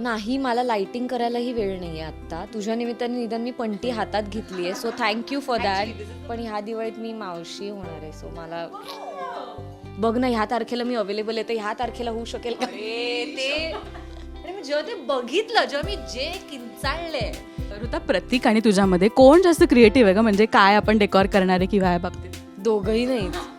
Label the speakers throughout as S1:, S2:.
S1: नाही मला लाइटिंग करायलाही वेळ नाही आहे आत्ता. तुझ्या निमित्ताने निदान मी पंटी हातात घेतली आहे सो थँक्यू फॉर दॅट पण ह्या दिवाळीत मी मावशी होणार आहे सो मला बघ ना ह्या तारखेला मी अवेलेबल आहे तर ह्या तारखेला होऊ शकेल का?
S2: अरे ते मी जेव्हा ते बघितलं जेव्हा मी जे किंचाळले.
S3: ऋता प्रतीक आणि तुझ्यामध्ये कोण जास्त क्रिएटिव्ह आहे का म्हणजे काय आपण डेकॉर करणार आहे किंवा या बाबतीत?
S1: दोघही नाहीत.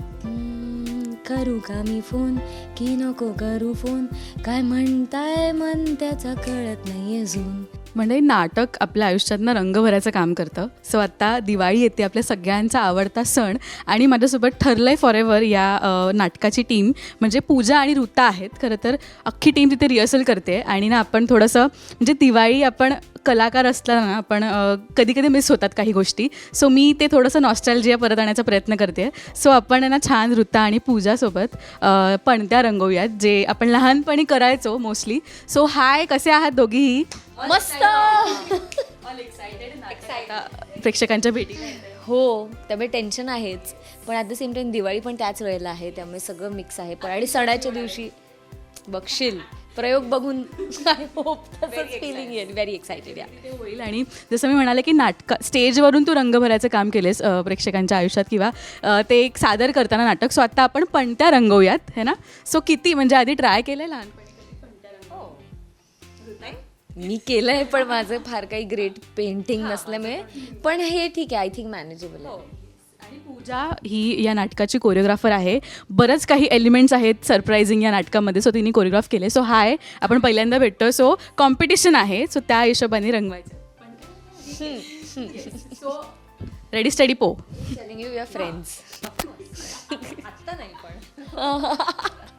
S1: करू का मी फोन? की नको करू फोन? काय म्हणताय मन त्याचा कळत नाही अजून
S3: म्हणजे नाटक आपल्या आयुष्यातनं रंग भरायचं काम करतं. सो आता दिवाळी येते आपल्या सगळ्यांचा आवडता सण आणि माझ्यासोबत ठरलंय फॉर एव्हर या नाटकाची टीम म्हणजे पूजा आणि ऋता आहेत. खरं तर अख्खी टीम तिथे रिहर्सल करते आणि ना आपण थोडंसं म्हणजे दिवाळी आपण कलाकार असताना ना आपण कधी कधी मिस होतात काही गोष्टी. सो मी ते थोडंसं नॉस्टॅल्जिया परत आणायचा प्रयत्न करते. सो आपण आहे ना छान ऋता आणि पूजासोबत पणत्या रंगवूयात जे आपण लहानपणी करायचो मोस्टली सो हाय कसे आहात दोघीही?
S1: मस्त.
S3: प्रेक्षकांच्या भेटी.
S1: हो त्यामुळे टेन्शन आहेच. पण at the same time Diwali पण त्याच वेळेला आहे त्यामुळे सगळं मिक्स आहे. पण आणि सणाच्या दिवशी बघशील. प्रयोग बघून आय होप तसंच फिलिंग येईल. व्हेरी एक्सायटेड या
S3: ते होईल आणि जसं मी म्हणाले की नाटक स्टेजवरून तू रंग भरायचं काम केलेस प्रेक्षकांच्या आयुष्यात किंवा ते एक सादर करताना नाटक. सो आता आपण पणत्या रंगवूयात है ना? सो किती? म्हणजे आधी ट्राय केलंय लहानपणी.
S1: मी केलं आहे पण माझं फार काही ग्रेट पेंटिंग नसल्यामुळे. पण हे ठीक आहे आय थिंक मॅनेजेबल आहे.
S3: आणि पूजा ही या नाटकाची कोरिओग्राफर आहे. बरंच काही एलिमेंट्स आहेत सरप्रायझिंग या नाटकामध्ये सो तिने कोरिओग्राफ केले. सो हाय आपण पहिल्यांदा भेटतो सो कॉम्पिटिशन आहे. सो त्या हिशोबाने रंगवायचं. सो रेडी स्टडी पो
S1: टेलिंग यू युअर फ्रेंड्स
S2: आत्ता नाही पण.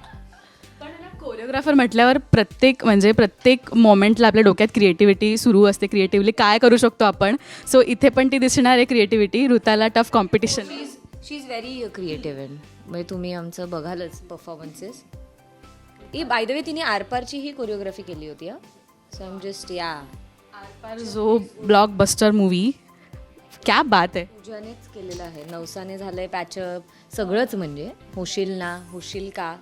S3: कोरिओग्राफर म्हटल्यावर प्रत्येक म्हणजे प्रत्येक मोमेंटला आपल्या डोक्यात क्रिएटिव्हिटी सुरू असते. क्रिएटिव्हली काय करू शकतो आपण? सो इथे पण ती दिसणार आहे creativity ऋताला tough competition
S1: she is very creative म्हणजे तुम्ही आमचं बघालच परफॉर्मन्सेस ई बाय द वे तिने आरपारची ही कोरिओग्राफी केली होती हा? सो एम जस्ट या
S3: जो ब्लॉक बस्टर मूवी क्या बात आहे
S1: पूजानेच केलेलं आहे. नवसाने झालंय पॅचअप सगळंच म्हणजे. होशील ना होशील का?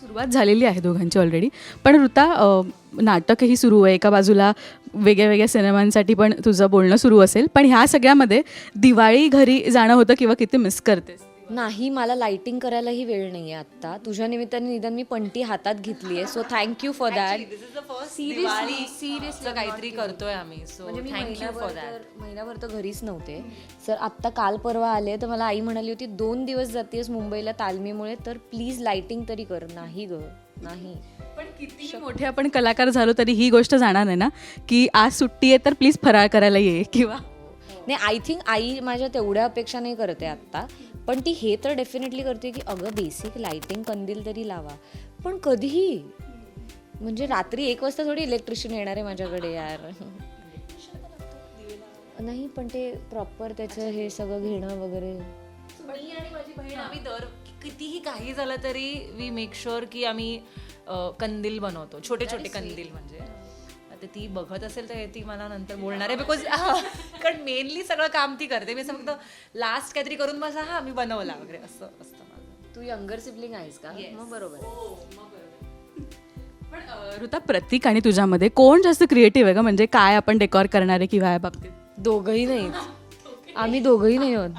S3: सुरुवात झालेली आहे दोघांची ऑलरेडी पण ऋता नाटकही सुरू आहे. एका बाजूला वेगळ्या वेगळ्या सिनेमांसाठी पण तुझं बोलणं सुरू असेल. पण ह्या सगळ्यामध्ये दिवाळी घरी जाणं होतं किंवा किती मिस करतेस?
S1: नाही मला लाइटिंग करायलाही वेळ नाही आहे आत्ता. तुझ्या निमित्ताने निदान मी पंटी हातात घेतली आहे. So thank you for that
S2: this is the first Diwali seriously काहीतरी करतोय आम्ही. सो
S1: म्हणजे मी
S2: थँक्यू फॉर
S1: महिनाभर
S2: दॅट
S1: तर महिनाभर तर घरीच नव्हते. सर आत्ता काल परवा आले तर मला आई म्हणाली होती दोन दिवस जातेस मुंबईला तालमीमुळे तर प्लीज लाइटिंग तरी कर. नाही ग नाही.
S3: पण किती मोठे आपण कलाकार झालो तरी ही गोष्ट जाणार नाही ना? की आज सुट्टी आहे तर प्लीज फराळ करायला ये किंवा
S1: नाही आय थिंक आई माझ्या तेवढ्या अपेक्षा नाही करते आत्ता. पण ती हे तर डेफिनेटली करते की अगं बेसिक लाइटिंग कंदील तरी लावा. पण कधीही म्हणजे रात्री एक वाजता थोडी इलेक्ट्रिशियन येणार आहे माझ्याकडे यार. नाही पण ते प्रॉपर त्याचं हे सगळं घेणं वगैरे.
S2: मी आणि माझी बहीण आम्ही दर कितीही काही झालं तरी वी मेक शुअर की आम्ही कंदील बनवतो. छोटे छोटे कंदील म्हणजे. आता ती बघत असेल तर ती मला नंतर बोलणार आहे. बिकॉज कारण मेनली सगळं काम ती करते. मी असं फक्त लास्ट काहीतरी करून बसा हा मी बनवला वगैरे असं असतं माझं.
S1: तू यंगर सिबलिंग आहेस का? मग बरोबर
S3: पण ऋता प्रतीक आणि तुझ्यामध्ये कोण जास्त क्रिएटिव्ह आहे का म्हणजे काय आपण डेकॉर करणार आहे किंवा या बाबतीत?
S1: दोघंही नाहीत आम्ही दोघंही नाही होत.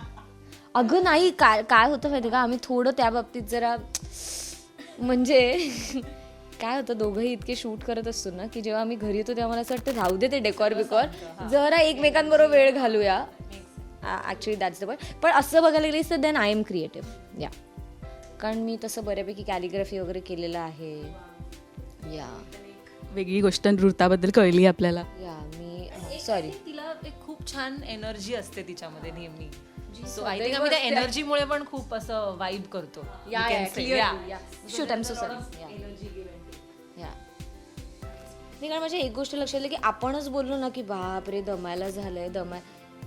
S1: अगं नाही काय काय होतं माहिती का? आम्ही थोडं त्या बाबतीत जरा म्हणजे काय होतं दोघंही इतके शूट करत असतो ना की जेव्हा आम्ही घरी येतो तेव्हा मला असं वाटतं राहू दे ते डेकॉर बिकॉर. जरा एकमेकांबरोबर वेळ घालूया. ॲक्च्युली दॅट्स द पॉईंट पण असं बघायला गेलीस तर देन आय एम क्रिएटिव्ह या कारण मी तसं बऱ्यापैकी कॅलिग्राफी वगैरे केलेलं आहे. या
S3: वेगळी गोष्ट ऋताबद्दल कळली आपल्याला.
S1: या मी सॉरी
S2: तिला एक खूप छान एनर्जी असते तिच्यामध्ये नेहमी. सो आय थिंक आम्ही त्या एनर्जीमुळे पण खूप असं वाईब करतो.
S1: शूट आय सो सॉरी या. नाही कारण माझ्या एक गोष्ट लक्षात आली की आपणच बोललो ना की बाप रे दमायला झालंय दमाय.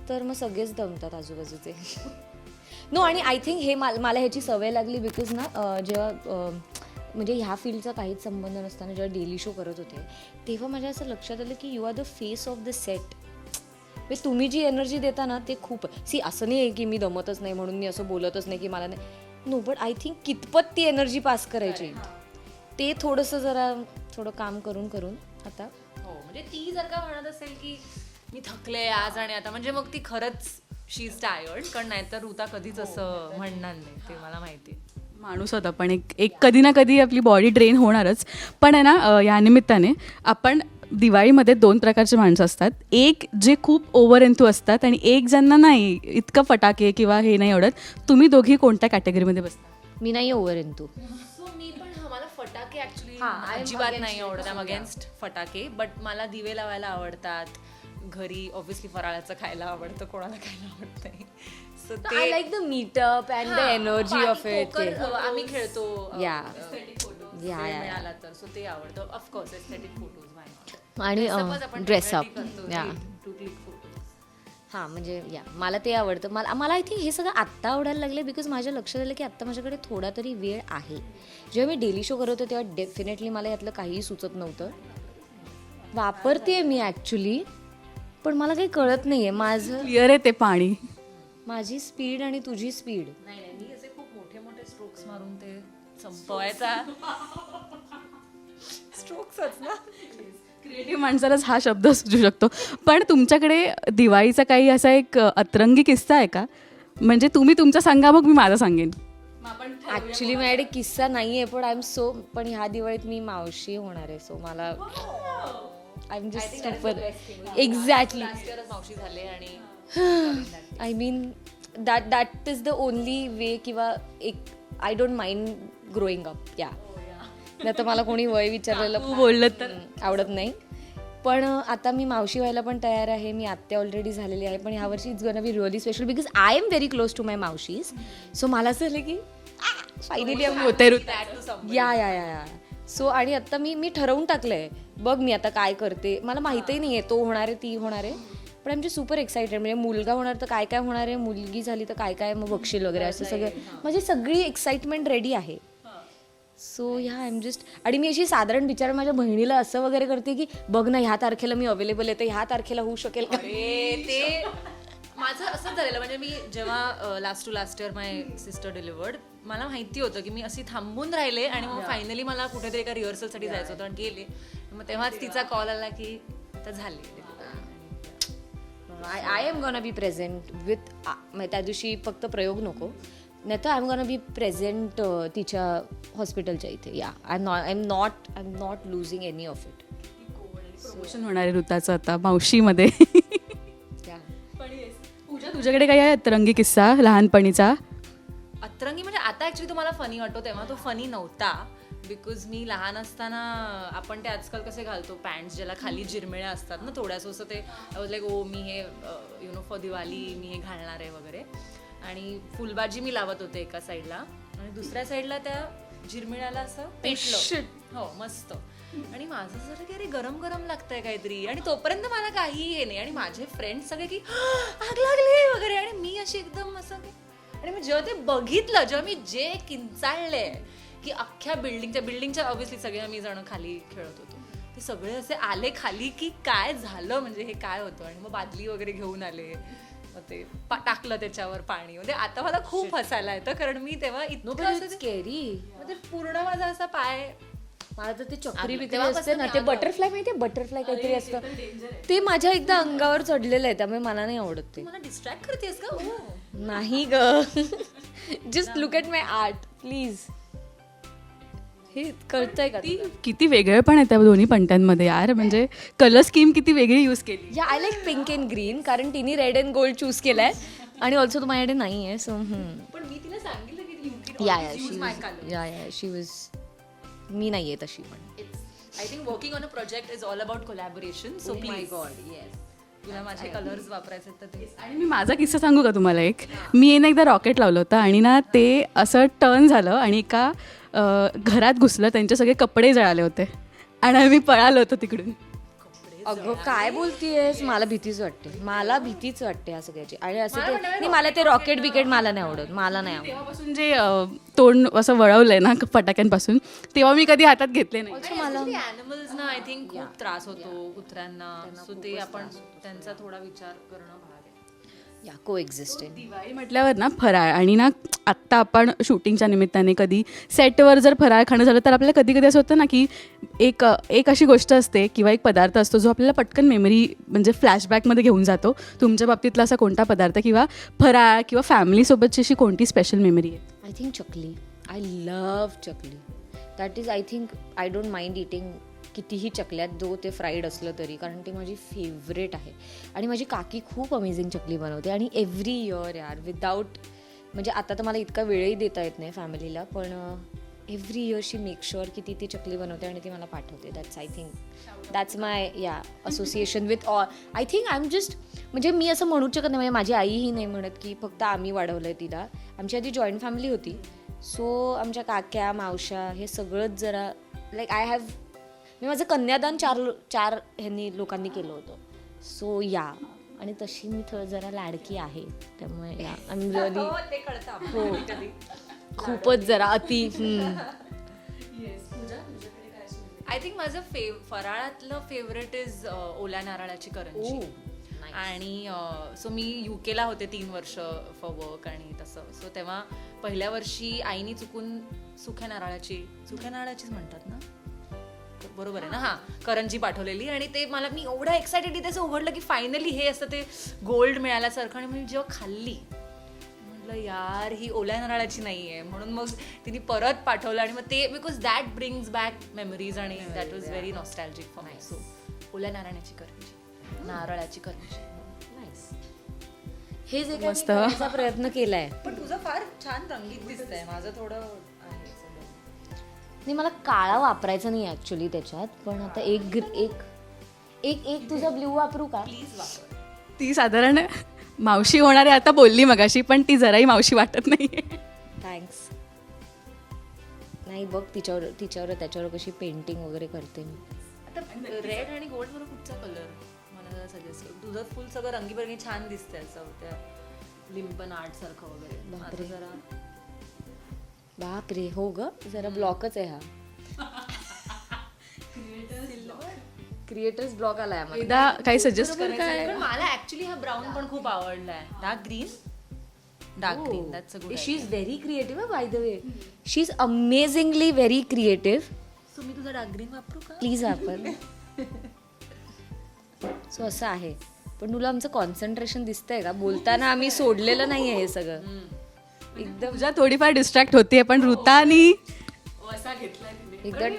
S1: तर मग सगळेच दमतात आजूबाजूचे. नो आणि आय थिंक हे मला मला ह्याची सवय लागली बिकॉज ना जेव्हा म्हणजे ह्या फील्डचा काहीच संबंध नसताना जेव्हा डेली शो करत होते तेव्हा माझ्या असं लक्षात आलं की you are the face of the set म्हणजे तुम्ही जी एनर्जी देता ना ते खूप सी असं नाही आहे की मी दमतच नाही म्हणून मी असं बोलतच नाही की मला नाही. नो बट आय थिंक कितपत ती एनर्जी पास करायची. ते थोडंसं जरा थोडं काम करून करून आता.
S2: हो म्हणजे ती जर का म्हणत असेल की मी थकले आज आणि आता म्हणजे मग ती खरंच शी इज टायर्ड कारण नाहीतर ऋता कधीच असं म्हणणार नाही ते मला माहिती आहे.
S3: माणूस होता पण एक एक कधी ना कधी आपली बॉडी ड्रेन होणारच. पण आहे ना अ, या निमित्ताने आपण दिवाळीमध्ये दोन प्रकारचे माणसं असतात. एक जे खूप ओव्हर एन्थू असतात आणि एक ज्यांना नाही इतकं फटाके किंवा हे नाही आवडत. तुम्ही दोघी कोणत्या कॅटेगरीमध्ये बसता?
S1: मी नाही ओव्हर इन तू
S2: हा मला फटाके ऍक्च्युली
S1: हा,
S2: अजिबात नाही आवडत आय अगेन्स्ट फटाके बट मला दिवे लावायला आवडतात. घरी ऑब्व्हियसली फराळाचं खायला आवडतं कोणाला खायला आवडत नाही. So
S1: I like the meetup and the energy of it
S2: आम्ही खेळतो
S1: yeah,
S2: मिळाला तर. सो ते आवडतं. ऑफकोर्स एस्थेटिक फोटोज
S1: आणि ड्रेस अप या हां म्हणजे या. मला ते आवडतं. मला मला आय थिंक हे सगळं आत्ता आवडायला लागले बिकॉज माझ्या लक्षात आलं की आत्ता माझ्याकडे थोडा तरी वेळ आहे. जेव्हा मी डेली शो करत होते तेव्हा डेफिनेटली मला यातलं काहीही सुचत नव्हतं. वापरते मी ॲक्च्युली पण मला काही कळत नाही आहे माझं
S3: क्लिअर आहे ते पाणी.
S1: माझी स्पीड आणि तुझी स्पीड
S2: नाही नाही मी असे खूप मोठे मोठे स्ट्रोक्स मारून ते संपवायचा.
S3: क्रिएटिव्ह माणसालाच हा शब्द सुचू शकतो. पण तुमच्याकडे दिवाळीचा काही असा एक अतरंगी किस्सा आहे का? म्हणजे तुम्ही तुमचा सांगा मग मी माझा सांगेन.
S1: ॲक्च्युली माझ्याकडे किस्सा नाही आहे पण आय एम सो पण ह्या दिवाळीत मी मावशी होणार आहे सो मला आय एम जस्ट एक्झॅक्टली
S2: मावशी झाले आणि
S1: I mean that that is the only way किंवा एक I don't mind growing up yeah नाही तर मला कोणी वय विचारलेलं
S3: बोललं तर.
S1: आवडत नाही. पण आता मी मावशी व्हायला पण तयार आहे. मी आत्या ऑलरेडी झालेली आहे. पण ह्यावर्षी it's gonna be really special because I am very close to my मावशीज so मला असं झालं की फायनली
S3: होते ऋतू.
S1: या या या या. सो आणि आता मी मी ठरवून टाकलंय. बघ मी आता काय करते. मला माहितही नाही आहे तो होणार आहे ती होणार आहे. पण आमचे सुपर एक्सायटेड म्हणजे मुलगा होणार तर काय काय होणार आहे? मुलगी झाली तर काय काय मग बघशील वगैरे असं सगळं. माझी सगळी एक्साइटमेंट रेडी आहे. सो ह्या आय एम जस्ट आणि मी अशी साधारण विचार माझ्या बहिणीला असं वगैरे करते की बघ ना ह्या तारखेला मी अवेलेबल आहे तर ह्या तारखेला होऊ शकेल का?
S2: अरे ते माझं असंच झालेलं म्हणजे मी जेव्हा last to last year my sister delivered मला माहिती होतं की मी अशी थांबून राहिले आणि मग फायनली मला कुठेतरी एका रिहर्सलसाठी जायचं होतं आणि गेले. मग तेव्हाच तिचा कॉल आला की आता झाली.
S1: I I am gonna be present with त्या दिवशी फक्त प्रयोग नको. नाही तर I am gonna be present तिच्या हॉस्पिटलच्या इथे. Yeah I not I am not I am not losing any of it
S3: promotion होणार आहे ऋताचं आता मावशीमध्ये.
S1: या
S3: पूजा तुझ्याकडे काही आहे अतरंगी किस्सा लहानपणीचा?
S2: अतरंगी म्हणजे आता ऍक्च्युली तुम्हाला फनी वाटतो तेव्हा तो फनी नव्हता. बिकॉज मी लहान असताना आपण ते आजकाल कसे घालतो पॅन्ट्स ज्याला खाली जिरमिळ्या असतात ना थोड्यासं असं ते लाईक ओ मी हे यु नो फॉर दिवाळी मी हे घालणार आहे वगैरे. आणि फुलबाजी मी लावत होते एका साईडला. आणि दुसऱ्या साईडला त्या जिरमिळ्याला असं पेटलं. हो मस्त. आणि माझं झालं की अरे गरम गरम लागतंय काहीतरी. आणि तोपर्यंत मला काही हे नाही. आणि माझे फ्रेंड्स सगळे की आग लागली वगैरे. आणि मी अशी एकदम असं की आणि मी जेव्हा ते बघितलं जेव्हा मी जे किंचाळले की अख्ख्या बिल्डिंगच्या बिल्डिंगच्या ऑब्व्हियसली सगळे मी जण खाली खेळत होतो. ते सगळे असे आले खाली की काय झालं? म्हणजे हे काय होतं? आणि मग बादली वगैरे घेऊन आले. मग ते टाकलं त्याच्यावर पाणी. म्हणजे आता मला खूप हसायला येतं कारण मी तेव्हा इतकं असं
S1: स्केरी
S2: म्हणजे पूर्ण माझा असा पाय
S1: मला तर ते चक्री बिक्री असते ना ते बटरफ्लाय माहितीये बटरफ्लाय काहीतरी असतं. ते माझ्या एकदा अंगावर चढलेलं आहे त्यामुळे मला नाही आवडत ते.
S2: मला डिस्ट्रॅक्ट करतेस का? हो.
S1: नाही ग. Just look at my art please हे कळतंय का
S3: ती किती वेगळे पण आहे त्या दोन्ही पंट्यांमध्ये यार. म्हणजे कलर स्कीम किती वेगळी यूज केली.
S1: Yeah I like pink and green कारण तिने रेड अँड गोल्ड चूज केलाय. आणि ऑल्सो तो माझ्याकडे नाही आहे सो
S2: पण मी तिला सांगितलं की
S1: या
S2: my color.
S1: या या शी वॉज मी नाही आहे तशी पण.
S2: I think working on a project is all about collaboration so please तुला माझे कलर्स वापरायचे तर
S3: आणि मी माझा किस्सा सांगू का तुम्हाला एक? मी एकदा रॉकेट लावलं होतं आणि ना ते असं टर्न झालं आणि एका घरात घुसलं त्यांचे सगळे कपडे जळाले होते. आणि आम्ही पळालो होतो तिकडून.
S1: अगं काय बोलतीयस? मला भीतीच वाटते. मला भीतीच वाटते ह्या सगळ्याची. आणि असं ते नाही मला ते रॉकेट बिकेट मला नाही आवडत. मला नाही आवडत.
S3: तेव्हापासून जे अं, तोंड असं वळवलंय ना फटाक्यांपासून तेव्हा मी कधी हातात घेतले नाही.
S2: अॅनिमल्स ना आय थिंक खूप त्रास होतो कुत्र्यांना. सो ते आपण त्यांचा थोडा विचार करणं
S1: या को एक्झिस्टिंग
S3: दिवाळी म्हटल्यावर ना फराळ आणि ना आत्ता आपण शूटिंगच्या निमित्ताने कधी सेटवर जर फराळ खाणं झालं तर आपल्याला कधी कधी असं होतं ना की एक एक अशी गोष्ट असते किंवा एक पदार्थ असतो जो आपल्याला पटकन मेमरी म्हणजे फ्लॅशबॅकमध्ये घेऊन जातो. तुमच्या बाबतीतला असा कोणता पदार्थ किंवा फराळ किंवा फॅमिलीसोबतची अशी कोणती स्पेशल मेमरी आहे?
S1: I think chakli I love chakli that is I think I don't mind eating कितीही चकल्यात जो ते फ्राईड असलं तरी कारण ती माझी फेवरेट आहे. आणि माझी काकी खूप अमेझिंग चकली बनवते. आणि एव्हरी इयर यार विदाऊट म्हणजे आता तर मला इतका वेळही देता येत नाही फॅमिलीला पण every year she make sure की ती ती चकली बनवते आणि ती मला पाठवते. That's I think that's my yeah association with all I think I am just म्हणजे मी असं म्हणू शकत नाही. म्हणजे माझी आईही नाही म्हणत की फक्त आम्ही वाढवलं आहे तिला. आमची आधी जॉईंट फॅमिली होती. सो आमच्या काक्या मावश्या हे सगळंच जरा लाईक आय हॅव मी माझं कन्यादान चार लो- चार ह्यांनी लोकांनी केलं होतं. सो या. आणि तशी मी थोडं जरा लाडकी आहे. त्यामुळे या. आय एम रिअली
S2: ते कळतं
S1: हो. खूपच जरा अति हम्म.
S2: आय थिंक माझं फेव फराळातलं फेवरेट इज ओल्या नारळाची करंजी. आणि सो मी युकेला होते तीन वर्ष फॉर वर्क आणि तसं. सो तेव्हा पहिल्या वर्षी आईनी चुकून सुख्या नारळाची सुख्या नारळाचीच म्हणतात ना? बरोबर आहे ना? हा करंजी पाठवलेली आणि ते मला मी एवढं एक्सायटेड त्याचं उघडलं की फायनली हे असं ते गोल्ड मिळाल्यासारखं आणि मी जेव्हा खाल्ली म्हटलं यार ही ओल्या नारळाची नाही आहे म्हणून मग तिने परत पाठवलं आणि मग ते because that brings back memories आणि that was very nostalgic for my so ओल्या नारळाची करंजी. नारळाची करंजी.
S1: हे जे
S3: मस्त.
S1: प्रयत्न केलाय.
S2: पण तुझं फार छान रंगीत दिसतंय. माझं थोडं आहे
S1: नाही मला काळा वापरायचा नाही ऍक्च्युली त्याच्यात पण आता एक ग्र- एक एक एक तुझा ब्ल्यू वापरू का?
S2: प्लीज वापर.
S3: ती साधारण मावशी होणारे आता बोलली मगाशी पण ती जराही मावशी वाटत नाही
S1: थँक्स नाही बघ तिच्यावर तिच्यावर त्याच्यावर कशी पेंटिंग वगैरे करते मी.
S2: आता रेड आणि गोल्ड बरोबर कुठचा कलर मला जरा सजेस्ट कर? तुझं फुल सगळं रंगीबरंगी छान दिसतंय असं त्या लिंपन आर्ट सारखं वगैरे. जरा
S1: बाप रे हो ग? जरा ब्लॉकच आहे हा. क्रिएटर्स ब्लॉक आलाय आम्हाला.
S3: एकदा काही सजेस्ट कर काय
S2: पण मला ऍक्च्युली हा ब्राऊन पण खूप आवडलाय. Dark green dark green that's a good
S1: she is very creative by the way she is amazingly very creative
S2: so मी तुझा डार्क ग्रीन वापरू का?
S1: प्लीज वापर सो असं आहे. पण तुला आमचं कॉन्सन्ट्रेशन दिसतंय का? बोलताना आम्ही सोडलेलं नाही आहे हे सगळं. एकदम
S3: तुझ्या थोडीफार डिस्ट्रॅक्ट होतीये पण ऋतानी
S1: एकदम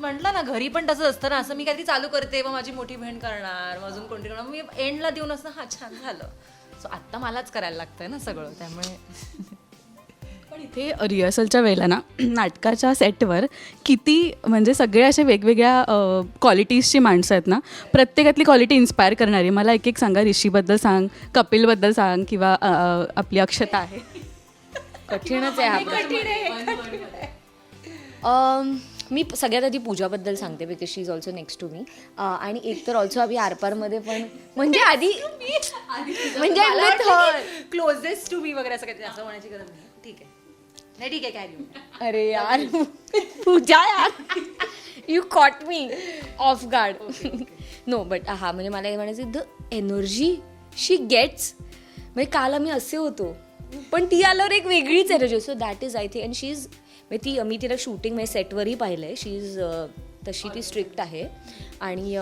S2: म्हटलं ना घरी पण तसंच असतं ना. असं मी काहीतरी चालू करते मग माझी मोठी बहीण करणार मग अजून कोणती करणार. मी एंडला देऊन असं हा छान झालं. सो आत्ता मलाच करायला लागतंय ना सगळं त्यामुळे
S3: पण इथे रिहर्सलच्या वेळेला ना नाटकाच्या सेटवर किती म्हणजे सगळे असे वेगवेगळ्या क्वालिटीजची माणसं आहेत ना प्रत्येकातली क्वालिटी इन्स्पायर करणारी. मला एक एक सांगा ऋषीबद्दल सांग कपिलबद्दल सांग किंवा आपली अक्षता आहे.
S1: कठीणच आहे हा प्रश्न. अम, मी सगळ्यात आधी पूजाबद्दल सांगते because she is also next to me आणि एक तर ऑल्सो आम्ही आरपारमध्ये पण म्हणजे आधी म्हणजे.
S2: क्लोजेस्ट टू मी वगैरे असं काही असं म्हणायची गरज नाही. ठीक आहे. नाही ठीक आहे कॅरी
S1: अरे यार. पूजा यार. You caught me off guard no but हा म्हणजे मला हे म्हणायचं द एनर्जी शी गेट्स म्हणजे काल आम्ही असे होतो. पण ती आल्यावर एक वेगळीच energy so that is I think and she is म्हणजे ती मी तिला शूटिंग म्हणजे सेटवरही पाहिलं आहे शी इज तशी ती स्ट्रिक्ट आहे. आणि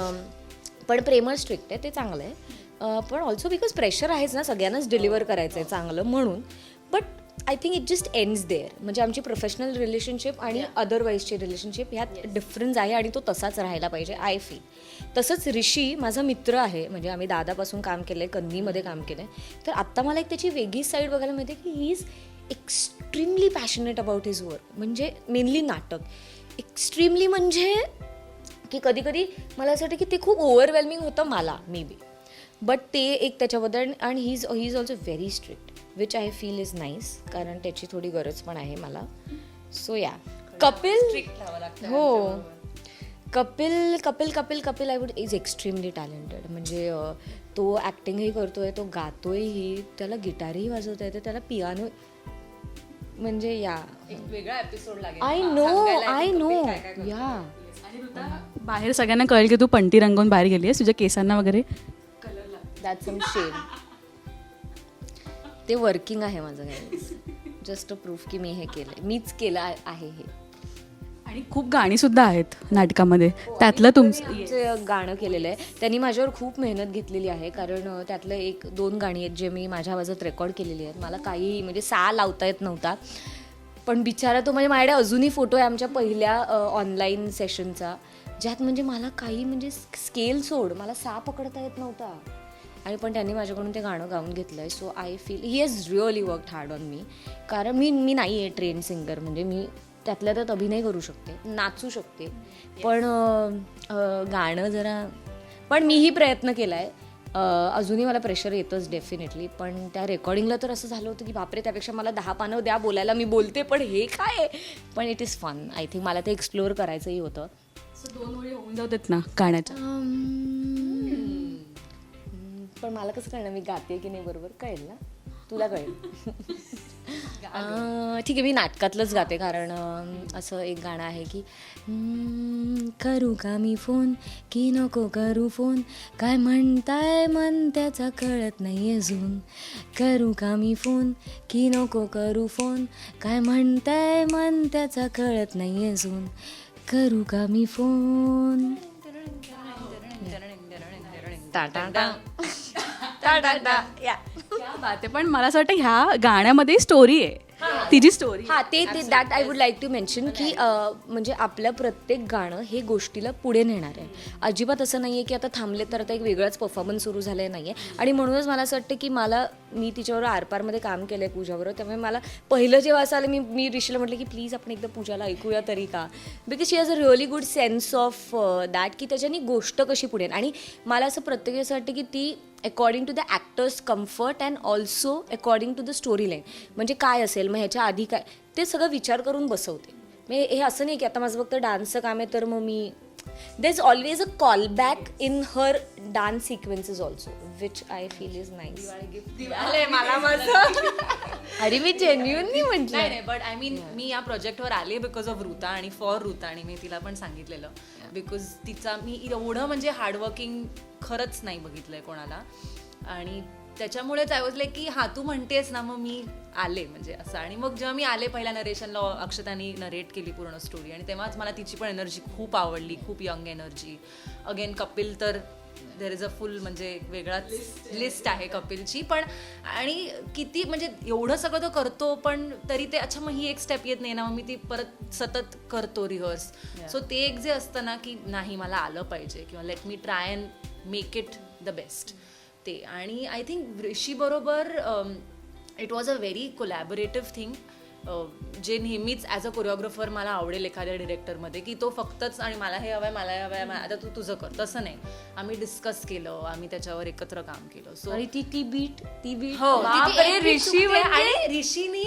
S1: पण प्रेमळ स्ट्रिक्ट आहे ते चांगलं आहे. पण ऑल्सो बिकॉज प्रेशर आहेच ना सगळ्यांनाच डिलिव्हर करायचं आहे चांगलं म्हणून. But I think it just ends there म्हणजे आमची प्रोफेशनल रिलेशनशिप आणि अदरवाईजची रिलेशनशिप ह्यात डिफरन्स आहे आणि तो तसाच राहायला पाहिजे आय फील तसंच ऋषी माझा मित्र आहे. म्हणजे आम्ही दादापासून काम केलं आहे कन्नीमध्ये काम केलं आहे तर आत्ता मला एक त्याची वेगळी साईड बघायला मिळते की he is extremely passionate about his work म्हणजे मेनली नाटक. एक्स्ट्रीमली म्हणजे की कधी कधी मला असं वाटतं की ते खूप ओव्हरवेल्मिंग होतं मला मे बी बट ते एक त्याच्याबद्दल आणि he is he is also very strict which I feel is nice कारण त्याची थोडी गरज पण आहे मला. सो या कपिल हो. Kapil Kapil Kapil Kapil I would is extremely talented म्हणजे तो ॲक्टिंगही करतोय तो गातोयही त्याला गिटारही वाजवता येते त्याला पियानो म्हणजे या
S2: एक वेगळा एपिसोड लागेल.
S1: आय
S2: हा,
S1: नो आय नो. या
S3: बाहेर सगळ्यांना कळेल की तू पंटी रंगवून बाहेर गेली आहेस तुझ्या केसांना वगैरे.
S1: दॅट सम शेड ते वर्किंग आहे माझं काही जस्ट प्रूफ की मी हे केलं मीच केलं आहे हे.
S3: आणि खूप गाणी सुद्धा आहेत नाटकामध्ये. त्यातलं तुमचं
S1: गाणं केलेलं आहे. त्यांनी माझ्यावर खूप मेहनत घेतलेली आहे. कारण अं, त्यातलं एक दोन गाणी आहेत जे मी माझ्या आवाजात रेकॉर्ड केलेली आहेत. मला काही म्हणजे सा लावता येत नव्हता. पण बिचारा तो म्हणजे माझ्याकडे अजूनही फोटो आहे आमच्या पहिल्या ऑनलाईन सेशनचा ज्यात म्हणजे मला काही म्हणजे स्केल सोड. मला सा पकडता येत नव्हता. आणि पण त्यांनी माझ्याकडून ते गाणं गाऊन घेतलं आहे so I feel he has really work hard on me कारण मी मी नाही आहे ट्रेन सिंगर म्हणजे मी त्यातल्या त्यात अभिनय करू शकते नाचू शकते. पण गाणं जरा पण मीही प्रयत्न केला आहे अजूनही मला प्रेशर येतंच डेफिनेटली पण त्या रेकॉर्डिंगला तर असं झालं होतं की बापरे त्यापेक्षा मला दहा पानं द्या बोलायला मी बोलते पण हे काय पण it is fun I think मला ते एक्सप्लोअर करायचंही होतं.
S3: दोन ओळी होऊन जाऊ देत ना गाण्याच्या.
S1: पण मला कसं कळणार मी गाते की नाही बरोबर? कळेल ना? तुला कळेल. ठीक आहे मी नाटकातलंच गाते कारण असं एक गाणं आहे की करू का मी फोन? की नको करू फोन? काय म्हणताय मन त्याचा कळत नाही अजून. करू का मी फोन? की नको करू फोन? काय म्हणताय मन त्याचा कळत नाही अजून. करू का मी फोन? टा. टा टा टा टा टा या.
S3: क्या बात आहे. पण मला असं वाटतं ह्या गाण्यामध्ये स्टोरी आहे. तिची स्टोरी
S1: हा ते ते that I would like to mention की अं, म्हणजे आपलं प्रत्येक गाणं हे गोष्टीला पुढे नेणार आहे. अजिबात असं नाही आहे की आता थांबले तर आता एक वेगळाच परफॉर्मन्स सुरू झालं नाही आहे आणि म्हणूनच मला असं वाटतं की मला मी तिच्यावर आरपारमध्ये काम केलं आहे पूजाबरोबर त्यामुळे मला पहिलं जेव्हा असं आलं मी मी ऋषीला म्हटलं की प्लीज आपण एकदा पूजाला ऐकूया तरी का? Because she has a really good sense of that की त्याच्यानी गोष्ट कशी पुढे आणि मला असं प्रत्येक असं वाटतं की ती according to the actors comfort and also according to the story line म्हणजे काय असेल मग ह्याच्या आधी काय? ते सगळं विचार करून बसवते. म्हणजे हे असं नाही की आता माझं फक्त डान्सचं काम आहे तर मग मी there is always a call back in her dance sequences also which I feel is nice मला माझं अरे मी जेन्युअनली
S2: नाही
S1: म्हटलं.
S2: नाही बट आय मीन मी या प्रोजेक्टवर आले बिकॉज ऑफ रुता आणि फॉर रुता आणि मी तिला पण सांगितलेलं. बिकॉज तिचा मी एवढं म्हणजे हार्डवर्किंग खरंच नाही बघितलंय कोणाला. आणि त्याच्यामुळेच आय वॉज लाईक की हा तू म्हणतेस ना मग मी आले. म्हणजे असं. आणि मग जेव्हा मी आले पहिल्या नरेशनला अक्षतानी नरेट केली पूर्ण स्टोरी आणि तेव्हाच मला तिची पण एनर्जी खूप आवडली खूप यंग एनर्जी अगेन कपिल तर देर इज अ फुल म्हणजे एक वेगळाच लिस्ट आहे कपिलची. पण आणि किती म्हणजे एवढं सगळं तो करतो पण तरी ते अच्छा मग ही एक स्टेप येत नाही ना मग मी ती परत सतत करतो रिहर्स सो ते एक जे असतं ना की नाही मला आलं पाहिजे. किंवा let me try and make it the best ते आणि I think ऋषीबरोबर it was a very collaborative thing जे नेहमीच ॲज अ कोरिओग्राफर मला आवडेल एखाद्या डिरेक्टरमध्ये की तो फक्तच आणि मला हे हवं आहे मला हे हवं आहे आता तू तुझं कर. तसं नाही. आम्ही डिस्कस केलं आम्ही त्याच्यावर एकत्र काम केलं. सो
S1: आणि ती ती बीट ती बीट
S2: हो
S1: ऋषी म्हणजे-
S2: आणि ऋषीनी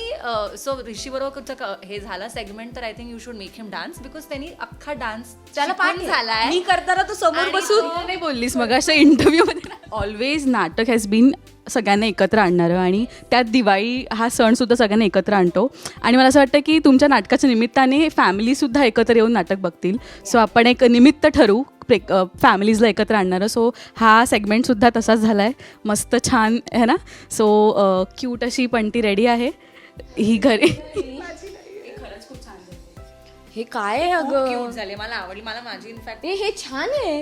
S2: सो ऋषी बरोबर हे झाला सेगमेंट तर I think you should make him dance because त्यांनी अख्खा डान्स
S1: त्याला पाठ झालाय मी करताना तो समोर बसून
S2: तो-
S3: नाही बोललीस मग अशा इंटरव्ह्यूमध्ये ऑलवेज नाटक हॅज बीन सगळ्यांना एकत्र आणणारं आणि त्यात दिवाळी हा सणसुद्धा सगळ्यांना एकत्र आणतो. आणि मला असं वाटतं की तुमच्या नाटकाच्या निमित्ताने फॅमिलीसुद्धा एकत्र येऊन नाटक बघतील. सो आपण एक निमित्त ठरवू प्रे फॅमिलीजला एकत्र आणणारं. सो हा सेगमेंटसुद्धा तसाच झाला आहे मस्त छान आहे ना? सो क्यूट अशी पणती रेडी आहे. ही घरी
S1: हे काय आहे अगं?
S2: झाले मला आवडली. मला माझी इनफॅक्ट
S1: हे छान आहे.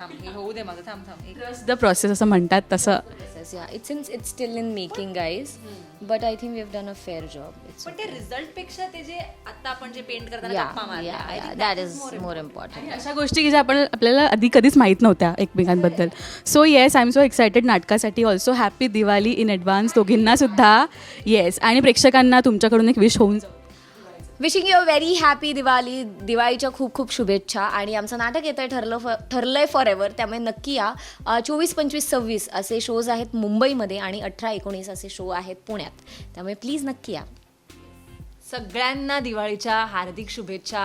S2: थांब हे होऊ दे माझं थांब थांब एक
S3: द प्रोसेस असं म्हणतात तसं.
S1: It's in it's still in making guys but I think we have done a fair job it's
S2: पण ते रिझल्टपेक्षा ते जे आता आपण जे पेंट करताना
S1: या
S2: गप्पा मारल्या, I
S1: yeah
S2: think
S1: that
S2: that
S1: is
S2: is more
S1: more important
S3: अशा गोष्टी की ज्या आपण आपल्याला आधी कधीच माहीत नव्हत्या एकमेकांबद्दल. So yes I am so excited नाटकासाठी. Also happy Diwali in advance दोघींना सुद्धा. येस आणि प्रेक्षकांना तुमच्याकडून एक विश होऊन जाऊ.
S1: Wishing you a very happy Diwali दिवाळीच्या खूप खूप शुभेच्छा. आणि आमचं नाटक येतं आहे ठरलं फ ठरलंय फॉर एव्हर त्यामुळे नक्की या. चोवीस पंचवीस सव्वीस असे शोज आहेत मुंबईमध्ये आणि अठरा एकोणीस असे शो आहेत पुण्यात. त्यामुळे प्लीज नक्की या.
S2: सगळ्यांना दिवाळीच्या हार्दिक शुभेच्छा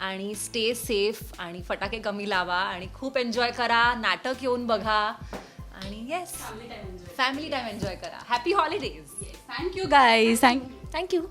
S2: आणि स्टे सेफ आणि फटाके कमी लावा आणि खूप एन्जॉय करा. नाटक येऊन बघा. आणि येस फॅमिली टाइम एन्जॉय करा. Happy holidays
S3: thank you guys thank
S1: thank you